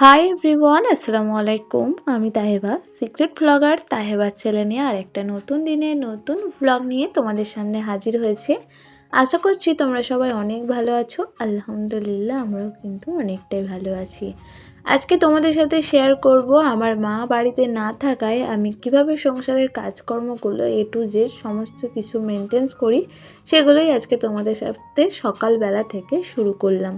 Hi everyone আসসালামু আলাইকুম আমি তাহেবা সিক্রেট ব্লগার তাহেবার ছেলে নিয়ে আর একটা নতুন দিনে নতুন ব্লগ নিয়ে তোমাদের সামনে হাজির হয়েছে। আশা করছি তোমরা সবাই অনেক ভালো আছো। আলহামদুলিল্লাহ, আমরাও কিন্তু অনেকটাই ভালো আছি। আজকে তোমাদের সাথে শেয়ার করব, আমার মা বাড়িতে না থাকায় আমি কীভাবে সংসারের কাজকর্মগুলো এ টু জেড সমস্ত কিছু মেনটেন্স করি, সেগুলোই আজকে তোমাদের সাথে সকালবেলা থেকে শুরু করলাম।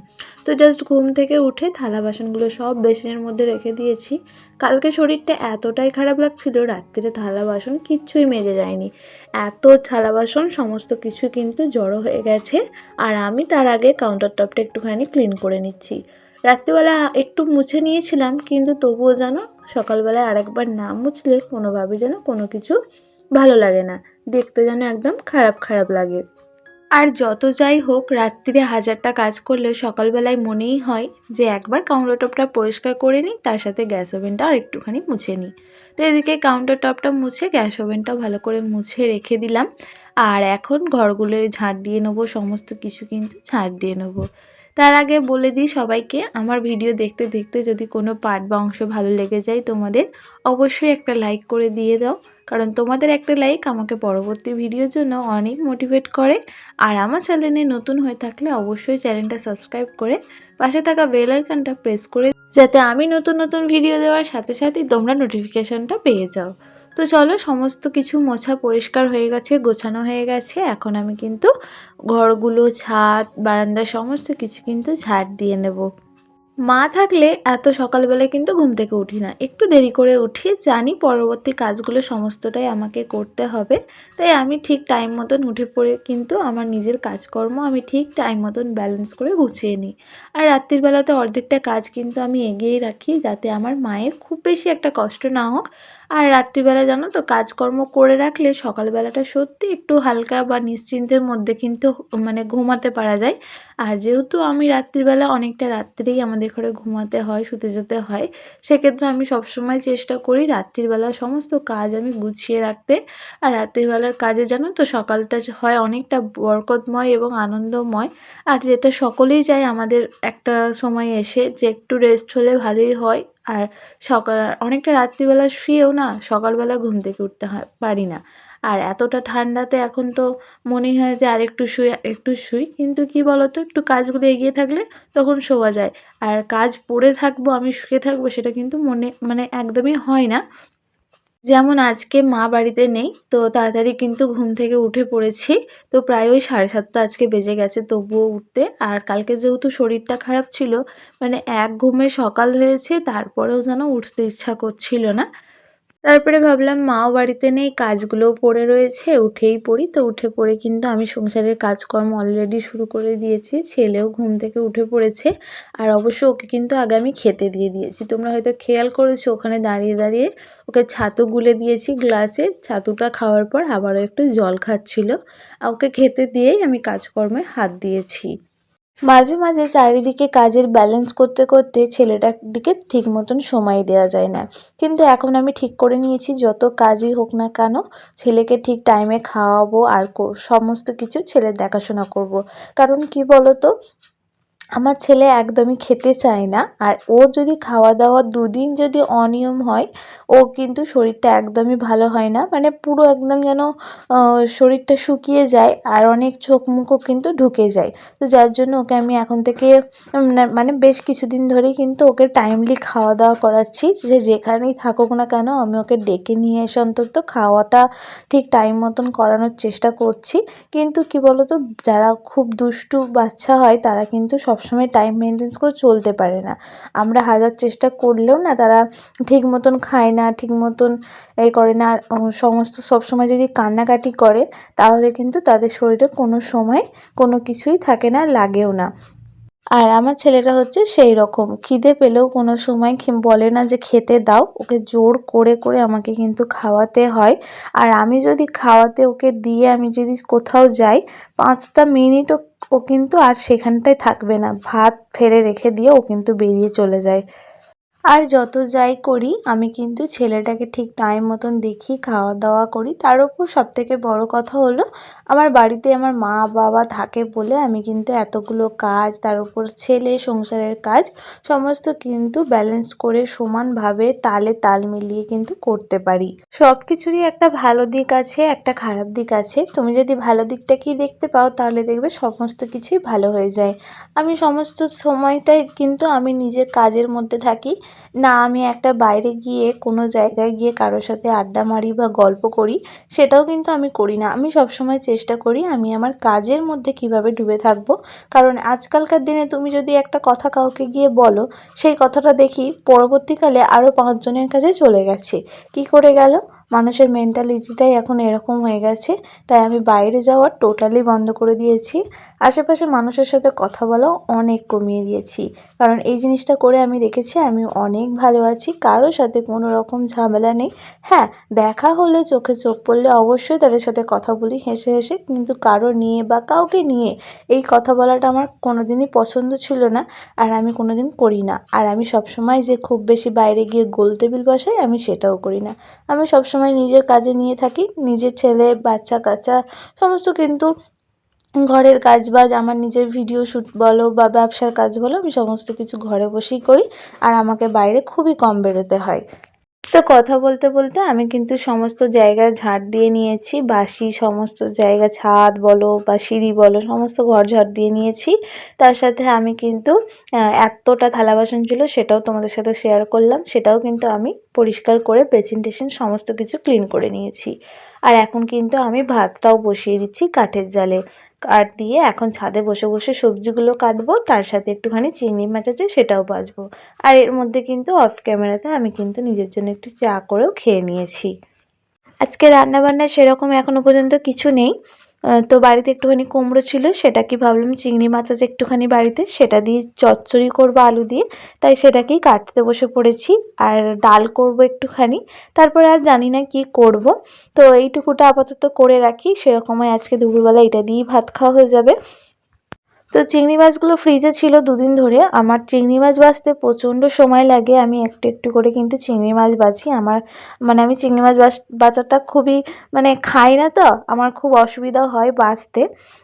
তো জাস্ট ঘুম থেকে উঠে থালা বাসনগুলো সব বেসিনের মধ্যে রেখে দিয়েছি। কালকে শরীরটা এতটাই খারাপ লাগছিল রাত্রিরে থালা বাসন কিচ্ছুই মেজে যায়নি। এত থালা বাসন, সমস্ত কিছু কিন্তু জড়ো হয়ে গেছে, আর আমি তার আগে কাউন্টার টপটা একটুখানি ক্লিন করে নিচ্ছি। রাত্রিবেলা একটু মুছে নিয়েছিলাম, কিন্তু তবুও যেন সকালবেলায় আরেকবার না মুছলে কোনোভাবে যেন কোনো কিছু ভালো লাগে না। দেখতে যেন একদম খারাপ খারাপ লাগে। আর যত যাই হোক, রাত্রিরে হাজারটা কাজ করলেও সকালবেলায় মনেই হয় যে একবার কাউন্টার টপটা পরিষ্কার করে নিই, তার সাথে গ্যাস ওভেনটা আর একটুখানি মুছে নিই। তো এদিকে কাউন্টার টপটা মুছে গ্যাস ওভেনটা ভালো করে মুছে রেখে দিলাম। আর এখন ঘরগুলো ঝাঁট দিয়ে নেব, সমস্ত কিছু কিন্তু ঝাঁট দিয়ে নেব। তার আগে বলে দিই সবাইকে, আমার ভিডিও দেখতে দেখতে যদি কোনো পার্ট বা অংশ ভালো লেগে যায় তোমাদের, অবশ্যই একটা লাইক করে দিয়ে দাও। কারণ তোমাদের একটা লাইক আমাকে পরবর্তী ভিডিওর জন্য অনেক মোটিভেট করে। আর আমার চ্যানেলে নতুন হয়ে থাকলে অবশ্যই চ্যানেলটা সাবস্ক্রাইব করে পাশে থাকা বেল আইকনটা প্রেস করে যাতে আমি নতুন নতুন ভিডিও দেওয়ার সাথে সাথেই তোমরা নোটিফিকেশানটা পেয়ে যাও। তো চলো, সমস্ত কিছু মোছা পরিষ্কার হয়ে গেছে, গোছানো হয়ে গেছে। এখন আমি কিন্তু ঘরগুলো, ছাদ, বারান্দা, সমস্ত কিছু কিন্তু ঝাড় দিয়ে নেব। মা থাকলে এত সকালবেলায় কিন্তু ঘুম থেকে উঠি না। একটু দেরি করে উঠি, জানি পরবর্তী কাজগুলো সমস্তটাই আমাকে করতে হবে। তাই আমি ঠিক টাইম মতন উঠে পড়ে কিন্তু আমার নিজের কাজকর্ম আমি ঠিক টাইম মতন ব্যালেন্স করে গুছিয়ে নিই। আর রাত্রির বেলাতে অর্ধেকটা কাজ কিন্তু আমি এগিয়েই রাখি, যাতে আমার মায়ের খুব বেশি একটা কষ্ট না হোক। আর রাত্রিবেলা জানো তো কাজকর্ম করে রাখলে সকালবেলাটা সত্যি একটু হালকা বা নিশ্চিন্তের মধ্যে কিন্তু মানে ঘুমাতে পারা যায়। আর যেহেতু আমি রাত্রিবেলা অনেকটা রাত্রেই আমাদের ঘরে ঘুমাতে হয়, শুতে যেতে হয়, সেক্ষেত্রে আমি সবসময় চেষ্টা করি রাত্রিবেলা সমস্ত কাজ আমি গুছিয়ে রাখতে। আর রাত্রিবেলার কাজে জানো তো সকালটা হয় অনেকটা বরকতময় এবং আনন্দময়। আর যেটা সকলেই চায় আমাদের একটা সময় এসে যে একটু রেস্ট হলে ভালোই হয়। আর সকাল, অনেকটা রাত্রিবেলা শুয়েও না সকালবেলা ঘুম থেকে উঠতে হয়, পারি না। আর এতটা ঠান্ডাতে এখন তো মনেই হয় যে আরেকটু শুই একটু শুই, কিন্তু কি বলতো, একটু কাজগুলো এগিয়ে থাকলে তখন শোয়া যায়। আর কাজ পড়ে থাকব, আমি শুয়ে থাকব, সেটা কিন্তু মনে মানে একদমই হয় না। যেমন আজকে মা বাড়িতে নেই, তো তাড়াতাড়ি কিন্তু ঘুম থেকে উঠে পড়েছি। তো প্রায় ওই সাড়ে সাতটা আজকে বেজে গেছে, তবুও উঠতে। আর কালকে যেহেতু শরীরটা খারাপ ছিল মানে এক ঘুমে সকাল হয়েছে, তারপরেও যেন উঠতে ইচ্ছা করছিল না। তারপরে ভাবলাম মাও বাড়িতে নেই কাজগুলোও পড়ে রয়েছে, উঠেই পড়ি। তো উঠে পড়ে কিন্তু আমি সংসারের কাজকর্ম অলরেডি শুরু করে দিয়েছি। ছেলেও ঘুম থেকে উঠে পড়েছে আর অবশ্য ওকে কিন্তু আগে আমি খেতে দিয়ে দিয়েছি। তোমরা হয়তো খেয়াল করেছ, ওখানে দাঁড়িয়ে দাঁড়িয়ে ওকে ছাতু গুলে দিয়েছি গ্লাসে। ছাতুটা খাওয়ার পর আবারও একটু জল খাচ্ছিল। ওকে খেতে দিয়েই আমি কাজকর্মে হাত দিয়েছি। মাঝে মাঝে চারিদিকে কাজের ব্যালেন্স করতে করতে ছেলেটার দিকে ঠিক মতন সময় দেওয়া যায় না কিন্তু এখন আমি ঠিক করে নিয়েছি, যত কাজই হোক না কেন ছেলেকে ঠিক টাইমে খাওয়াবো আর সমস্ত কিছু ছেলের দেখাশোনা করব। কারণ কি বলতো আমার ছেলে একদমই খেতে চায় না, আর ও যদি খাওয়া দাওয়া দুদিন যদি অনিয়ম হয়, ওর কিন্তু শরীরটা একদমই ভালো হয় না। মানে পুরো একদম যেন শরীরটা শুকিয়ে যায় আর অনেক চোখ মুখও কিন্তু ঢুকে যায়। তো যার জন্য ওকে আমি এখন থেকে মানে বেশ কিছুদিন ধরেই কিন্তু ওকে টাইমলি খাওয়া দাওয়া করাচ্ছি। যে যেখানেই থাকুক না কেন, আমি ওকে ডেকে নিয়ে এসে অন্তত খাওয়াটা ঠিক টাইম মতন করানোর চেষ্টা করছি। কিন্তু কি বলতো, যারা খুব দুষ্টু বাচ্চা হয়, তারা কিন্তু সব সবসময় টাইম মেনটেন্স করে চলতে পারে না। আমরা হাজার চেষ্টা করলেও না তারা ঠিক মতন খায় না, ঠিক মতন এ করে না। সমস্ত সবসময় যদি কান্নাকাটি করে, তাহলে কিন্তু তাদের শরীরে কোনো সময় কোনো কিছুই থাকে না, লাগেও না। আর আমার ছেলেটা হচ্ছে সেই রকম। খিদে পেলেও কোনো সময় বলে না যে খেতে দাও, ওকে জোর করে করে আমাকে কিন্তু খাওয়াতে হয়। আর আমি যদি খাওয়াতে ওকে দিয়ে আমি যদি কোথাও যাই, পাঁচটা মিনিটও ও কিন্তু আর সেখানটায় থাকবে না। ভাত ফেলে রেখে দিয়ে ও কিন্তু বেরিয়ে চলে যায়। আর যত যাই করি, আমি কিন্তু ছেলেটাকে ঠিক টাইম মতন দেখি খাওয়া দাওয়া করি। তার উপর সবথেকে বড় কথা হলো, আমার বাড়িতে আমার মা, বাবা থাকে বলে আমি কিন্তু এতগুলো কাজ, তার উপর ছেলে, সংসারের কাজ, সমস্ত কিন্তু ব্যালেন্স করে সমানভাবে তালে তাল মিলিয়ে কিন্তু করতে পারি। সব কিছুরই একটা ভালো দিক আছে, একটা খারাপ দিক আছে। তুমি যদি ভালো দিকটা কি দেখতে পাও, তাহলে দেখবে সমস্ত কিছুই ভালো হয়ে যায়। আমি সমস্ত সময়টাই কিন্তু আমি নিজের কাজের মধ্যে থাকি। না, আমি একটা বাইরে গিয়ে কোনো জায়গায় গিয়ে কারোর সাথে আড্ডা মারি বা গল্প করি, সেটাও কিন্তু আমি করি না। আমি সবসময় চেষ্টা করি আমি আমার কাজের মধ্যে কীভাবে ডুবে থাকব। কারণ আজকালকার দিনে তুমি যদি একটা কথা কাউকে গিয়ে বলো, সেই কথাটা দেখি পরবর্তীকালে আরও পাঁচজনের কাছে চলে গেছে। কি করে গেল? মানুষের মেন্টালিটিটাই এখন এরকম হয়ে গেছে, তাই আমি বাইরে যাওয়া টোটালি বন্ধ করে দিয়েছি। আশেপাশে মানুষের সাথে কথা বলাও অনেক কমিয়ে দিয়েছি। কারণ এই জিনিসটা করে আমি দেখেছি, আমি অনেক ভালো আছি, কারোর সাথে কোনো রকম ঝামেলা নেই। হ্যাঁ দেখা হলে চোখে চোখ পড়লে অবশ্যই তাদের সাথে কথা বলি, হেসে হেসে, কিন্তু কারও নিয়ে বা কাউকে নিয়ে এই কথা বলাটা আমার কোনোদিনই পছন্দ ছিল না, আর আমি কোনোদিন করি না। আর আমি সবসময় যে খুব বেশি বাইরে গিয়ে গোল টেবিল বসাই, আমি সেটাও করি না। আমি সবসময় নিজের কাজে নিয়ে থাকি। নিজের ছেলে, বাচ্চা, কাচ্চা, সমস্ত কিন্তু ঘরের কাজ বাজ আমার নিজের ভিডিও শ্যুট বলো বা ব্যবসার কাজ বলো, আমি সমস্ত কিছু ঘরে বসেই করি। আর আমাকে বাইরে খুবই কম বেরোতে হয়। তো কথা বলতে বলতে আমি কিন্তু সমস্ত জায়গা ঝাড় দিয়ে নিয়েছি। বাসি সমস্ত জায়গা, ছাদ বলো বা সিঁড়ি বলো, সমস্ত ঘর ঝাড় দিয়ে নিয়েছি। তার সাথে আমি কিন্তু এতটা থালা বাসন ছিল সেটাও তোমাদের সাথে শেয়ার করলাম। সেটাও কিন্তু আমি পরিষ্কার করে টেসিন সমস্ত কিছু ক্লিন করে নিয়েছি। আর এখন কিন্তু আমি ভাতটাও বসিয়ে দিচ্ছি কাঠের জালে। কাঠ দিয়ে এখন ছাদে বসে বসে সবজিগুলো কাটবো, তার সাথে একটুখানি চিংড়ি মাছ আছে সেটাও বাজবো আর এর মধ্যে কিন্তু অফ ক্যামেরাতে আমি কিন্তু নিজের জন্য একটু চা করেও খেয়ে নিয়েছি। আজকে রান্নাবান্না সেরকম এখনও পর্যন্ত কিছু নেই। তো বাড়িতে একটুখানি কুমড়ো ছিল সেটা কি ভাবলাম চিংড়ি মাছ আছে একটুখানি বাড়িতে, সেটা দিয়ে চচ্চড়ি করব আলু দিয়ে, তাই সেটাকেই কাটতে বসে পড়েছি। আর ডাল করব একটুখানি, তারপরে আর জানি না কি করব। তো এইটুকুটা আপাতত করে রাখি, সেরকমই আজকে দুপুরবেলা এটা দিয়েই ভাত খাওয়া হয়ে যাবে। তো চিংড়ি মাছগুলো ফ্রিজে ছিল দুদিন ধরে। আমার চিংড়ি মাছ বাছতে প্রচণ্ড সময় লাগে। আমি একটু একটু করে কিন্তু চিংড়ি মাছ বাছি। আমার মানে আমি চিংড়ি মাছ বাছাটা খুবই মানে খাই না তো, আমার খুব অসুবিধা হয় বাঁচতে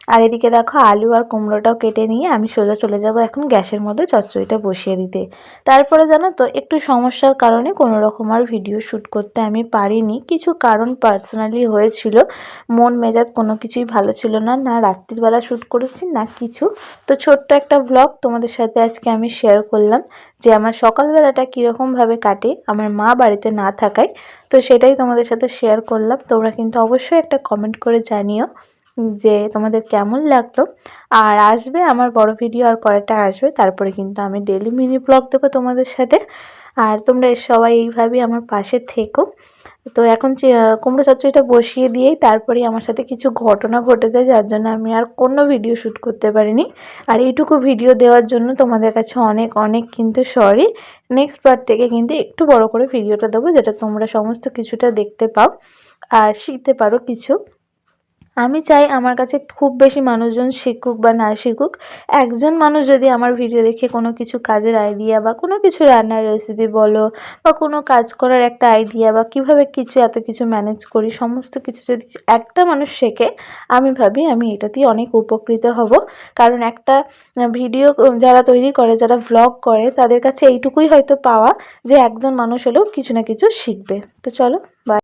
আর এদিকে দেখো আলু আর কুমড়োটাও কেটে নিয়ে আমি সোজা চলে যাব এখন গ্যাসের মধ্যে চচ্চড়িটা বসিয়ে দিতে। তারপরে জানো তো, একটু সমস্যার কারণে কোনো রকম আর ভিডিও শ্যুট করতে আমি পারিনি। কিছু কারণ পার্সোনালি হয়েছিল। মন মেজাজ কোনো কিছুই ভালো ছিল না না রাত্রিবেলা শ্যুট করেছি, না কিছু। তো ছোট্ট একটা ব্লগ তোমাদের সাথে আজকে আমি শেয়ার করলাম যে আমার সকালবেলাটা কীরকমভাবে কাটে, আমার মা বাড়িতে না থাকায়। তো সেটাই তোমাদের সাথে শেয়ার করলাম। তোমরা কিন্তু অবশ্যই একটা কমেন্ট করে জানিও যে তোমাদের কেমন লাগল। আর আসবে আমার বড় ভিডিও আর কয়েকটা আসবে, তারপরে কিন্তু আমি ডেলি মিনি ব্লগ দেবো তোমাদের সাথে। আর তোমরা সবাই এইভাবেই আমার পাশে থেকো। তো এখন কুমড়ো চচ্চড়িটা বসিয়ে দিয়েই তারপরে আমার সাথে কিছু ঘটনা ঘটে যায় যার জন্য আমি আর কোনো ভিডিও শ্যুট করতে পারিনি। আর এইটুকু ভিডিও দেওয়ার জন্য তোমাদের কাছে অনেক অনেক কিন্তু সরি নেক্সট পার্ট থেকে কিন্তু একটু বড় করে ভিডিওটা দেবো, যেটা তোমরা সমস্ত কিছুটা দেখতে পাও। আর শিখতে পারো কিছু। আমি চাই আমার কাছে খুব বেশি মানুষজন শিখুক বা না শিখুক। একজন মানুষ যদি আমার ভিডিও দেখে কোনো কিছু কাজের আইডিয়া বা কোনো কিছু রান্নার রেসিপি বলো বা কোনো কাজ করার একটা আইডিয়া বা কীভাবে কিছু এত কিছু ম্যানেজ করি, সমস্ত কিছু যদি একটা মানুষ শেখে, আমি ভাবি আমি এটাতেই অনেক উপকৃত হব। কারণ একটা ভিডিও যারা তৈরি করে, যারা ভ্লগ করে, তাদের কাছে এইটুকুই হয়তো পাওয়া যে একজন মানুষ হলেও কিছু না কিছু শিখবে। তো চলো বাই